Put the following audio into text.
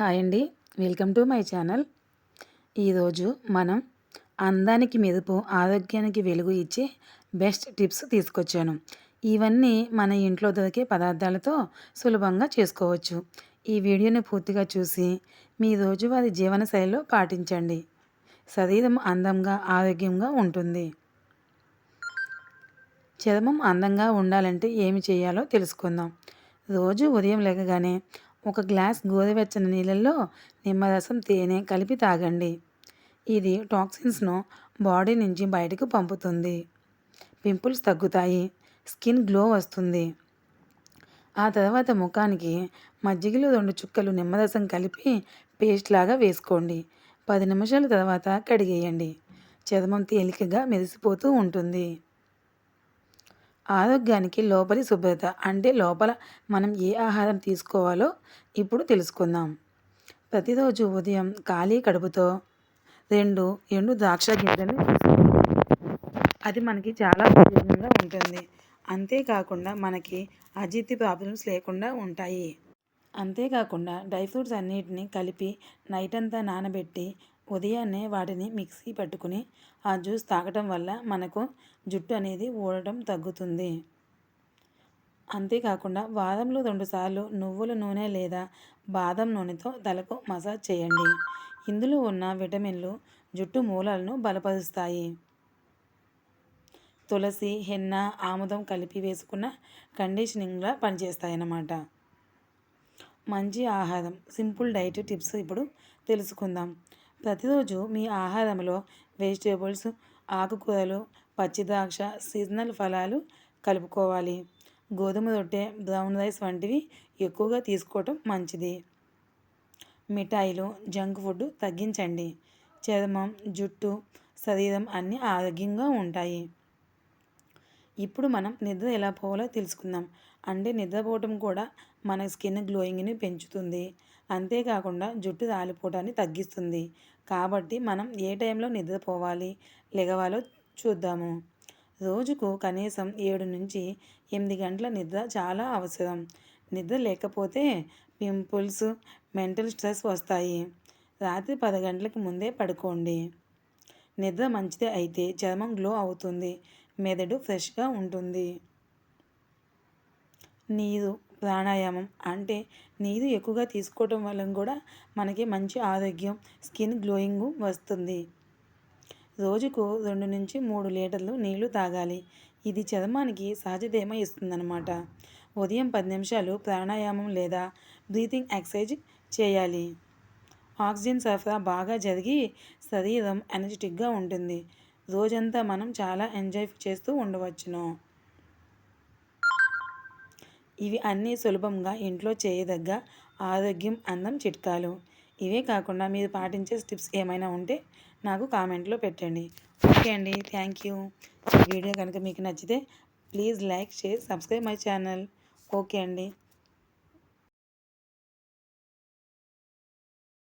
Hi అండి. Welcome to my channel. ఈరోజు మనం అందానికి మెరుపు ఆరోగ్యానికి వెలుగు ఇచ్చే బెస్ట్ టిప్స్ తీసుకొచ్చాను. ఇవన్నీ మన ఇంట్లో దొరికే పదార్థాలతో సులభంగా చేసుకోవచ్చు. ఈ వీడియోని పూర్తిగా చూసి మీ రోజువారి జీవనశైలిలో పాటించండి. శరీరం అందంగా ఆరోగ్యంగా ఉంటుంది. చర్మం అందంగా ఉండాలంటే ఏమి చేయాలో తెలుసుకుందాం. రోజు ఉదయం లేకగానే ఒక గ్లాస్ గోరువెచ్చని నీళ్ళల్లో నిమ్మరసం తేనె కలిపి తాగండి. ఇది టాక్సిన్స్ను బాడీ నుంచి బయటకు పంపుతుంది. పింపుల్స్ తగ్గుతాయి. స్కిన్ గ్లో వస్తుంది. ఆ తర్వాత ముఖానికి మజ్జిగలో రెండు చుక్కలు నిమ్మరసం కలిపి పేస్ట్ లాగా వేసుకోండి. పది నిమిషాల తర్వాత కడిగేయండి. చర్మం తేలికగా మెరిసిపోతూ ఉంటుంది. ఆరోగ్యానికి లోపలి శుభ్రత అంటే లోపల మనం ఏ ఆహారం తీసుకోవాలో ఇప్పుడు తెలుసుకుందాం. ప్రతిరోజు ఉదయం ఖాళీ కడుపుతో రెండు ఎండు ద్రాక్ష గింజలు అది మనకి చాలా ఉపయోగంగా ఉంటుంది. అంతేకాకుండా మనకి అజీర్తి ప్రాబ్లమ్స్ లేకుండా ఉంటాయి. అంతేకాకుండా డ్రై ఫ్రూట్స్ అన్నిటిని కలిపి నైట్ అంతా నానబెట్టి ఉదయాన్నే వాటిని మిక్సీ పట్టుకుని ఆ జ్యూస్ తాగటం వల్ల మనకు జుట్టు అనేది ఊడటం తగ్గుతుంది. అంతేకాకుండా వారంలో రెండుసార్లు నువ్వుల నూనె లేదా బాదం నూనెతో తలకు మసాజ్ చేయండి. ఇందులో ఉన్న విటమిన్లు జుట్టు మూలాలను బలపరుస్తాయి. తులసి హెన్న ఆముదం కలిపి వేసుకున్న కండిషనింగ్లా పనిచేస్తాయన్నమాట. మంచి ఆహారం. సింపుల్ డైట్ టిప్స్ ఇప్పుడు తెలుసుకుందాం. ప్రతిరోజు మీ ఆహారంలో వెజిటేబుల్స్ ఆకుకూరలు పచ్చిద్రాక్ష సీజనల్ ఫలాలు కలుపుకోవాలి. గోధుమ రొట్టె బ్రౌన్ రైస్ వంటివి ఎక్కువగా తీసుకోవటం మంచిది. మిఠాయిలు జంక్ ఫుడ్ తగ్గించండి. చర్మం జుట్టు శరీరం అన్నీ ఆరోగ్యంగా ఉంటాయి. ఇప్పుడు మనం నిద్ర ఎలా పోవాలో తెలుసుకుందాం. అంటే నిద్రపోవటం కూడా మన స్కిన్ గ్లోయింగ్ని పెంచుతుంది. అంతేకాకుండా జుట్టు రాలిపోవటాన్ని తగ్గిస్తుంది. కాబట్టి మనం ఏ టైంలో నిద్రపోవాలి? లెగవాలో చూద్దాము. రోజుకు కనీసం ఏడు నుంచి ఎనిమిది గంటల నిద్ర చాలా అవసరం. నిద్ర లేకపోతే పింపుల్స్ మెంటల్ స్ట్రెస్ వస్తాయి. రాత్రి పది గంటలకు ముందే పడుకోండి. నిద్ర మంచిదే అయితే చర్మం గ్లో అవుతుంది. మెదడు ఫ్రెష్గా ఉంటుంది. నీరు ప్రాణాయామం అంటే నీరు ఎక్కువగా తీసుకోవటం వల్ల కూడా మనకి మంచి ఆరోగ్యం స్కిన్ గ్లోయింగ్ వస్తుంది. రోజుకు రెండు నుంచి మూడు లీటర్లు నీళ్ళు తాగాలి. ఇది చర్మానికి సహజ తేమ ఇస్తుందన్నమాట. ఉదయం పది నిమిషాలు ప్రాణాయామం లేదా బ్రీతింగ్ ఎక్సర్సైజ్ చేయాలి. ఆక్సిజన్ సరఫరా బాగా జరిగి శరీరం ఎనర్జెటిక్గా ఉంటుంది. రోజంతా మనం చాలా ఎంజాయ్ చేస్తూ ఉండవచ్చును. ఇవి అన్నీ సులభంగా ఇంట్లో చేయదగ్గ ఆరోగ్యం అందం చిట్కాలు. ఇవే కాకుండా మీరు పాటించే స్టిప్స్ ఏమైనా ఉంటే నాకు కామెంట్లో పెట్టండి. ఓకే అండి థ్యాంక్ యూ. వీడియో కనుక మీకు నచ్చితే please like share subscribe my channel. Okay అండి.